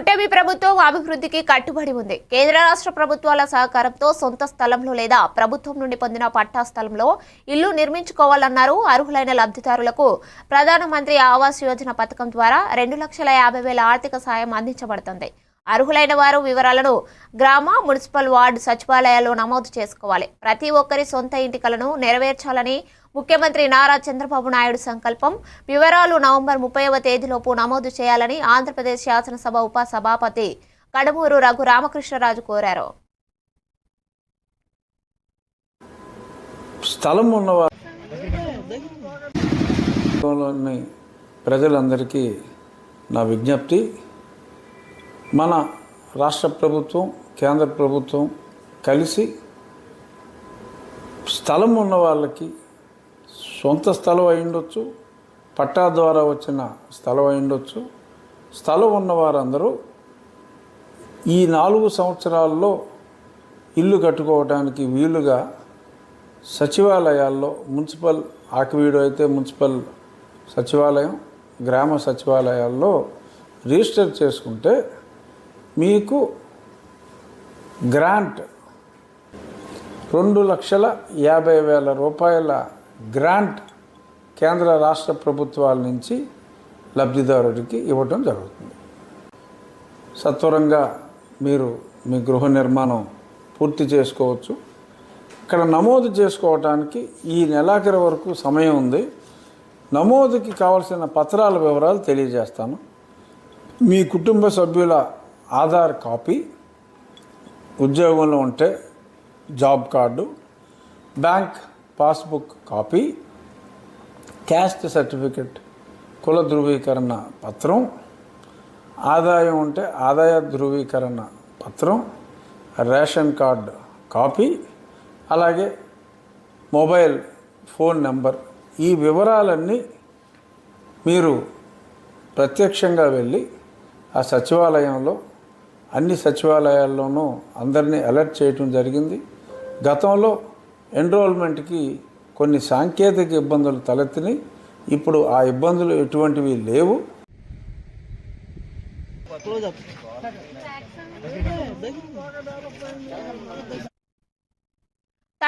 కూటమి ప్రభుత్వం అభివృద్ధికి కట్టుబడి ఉంది. కేంద్ర రాష్ట్ర ప్రభుత్వాల సహకారంతో సొంత స్థలంలో లేదా ప్రభుత్వం నుండి పొందిన పట్టా స్థలంలో ఇల్లు నిర్మించుకోవాలన్నారు అర్హులైన లబ్ధిదారులకు ప్రధానమంత్రి ఆవాస్ యోజన పథకం ద్వారా రెండు లక్షల యాభై వేల ఆర్థిక సాయం అందించబడుతుంది. అర్హులైన వారు వివరాలను గ్రామ మున్సిపల్ వార్డు సచివాలయాల్లో నమోదు చేసుకోవాలి. ప్రతి ఒక్కరి సొంత ఇంటికలను నెరవేర్చాలని ముఖ్యమంత్రి నారా చంద్రబాబు నాయుడు సంకల్పం వివరాలు నవంబర్ ముప్పైవ తేదీలోపు నమోదు చేయాలని ఆంధ్రప్రదేశ్ శాసనసభ ఉప సభాపతి కడమూరు రఘు రామకృష్ణరాజు కోరారు. స్థలం ఉన్నవారిలోని ప్రజలందరికీ నా విజ్ఞప్తి. మన రాష్ట్ర ప్రభుత్వం కేంద్ర ప్రభుత్వం కలిసి స్థలం ఉన్న వాళ్ళకి సొంత స్థలం అయి ఉండొచ్చు పట్టా ద్వారా వచ్చిన స్థలం అయి ఉండొచ్చు. స్థలం ఉన్న వారందరూ ఈ నాలుగు సంవత్సరాల్లో ఇల్లు కట్టుకోవడానికి వీలుగా సచివాలయాల్లో మున్సిపల్ ఆకివీడు అయితే మున్సిపల్ సచివాలయం గ్రామ సచివాలయాల్లో రిజిస్టర్ చేసుకుంటే మీకు గ్రాంట్ రెండు లక్షల యాభై వేల రూపాయల గ్రాంట్ కేంద్ర రాష్ట్ర ప్రభుత్వాల నుంచి లబ్ధిదారుడికి ఇవ్వటం జరుగుతుంది. సత్వరంగా మీరు మీ గృహ నిర్మాణం పూర్తి చేసుకోవచ్చు. ఇక్కడ నమోదు చేసుకోవటానికి ఈ నెలాఖరు వరకు సమయం ఉంది. నమోదుకి కావలసిన పత్రాల వివరాలు తెలియజేస్తాను. మీ కుటుంబ సభ్యుల ఆధార్ కాపీ ఉద్యోగంలో ఉంటే job card bank passbook copy caste certificate కుల ధృవీకరణ పత్రం ఆదాయం ఉంటే ఆదాయ ధృవీకరణ పత్రం రేషన్ కార్డు కాపీ అలాగే మొబైల్ ఫోన్ నెంబర్. ఈ వివరాలన్నీ మీరు ప్రత్యక్షంగా వెళ్ళి ఆ సచివాలయంలో అన్ని సచివాలయాల్లోనూ అందరినీ అలర్ట్ చేయటం జరిగింది. గతంలో ఎన్రోల్మెంట్కి కొన్ని సాంకేతిక ఇబ్బందులు తలెత్తినాయి. ఇప్పుడు ఆ ఇబ్బందులు ఎటువంటివి లేవు.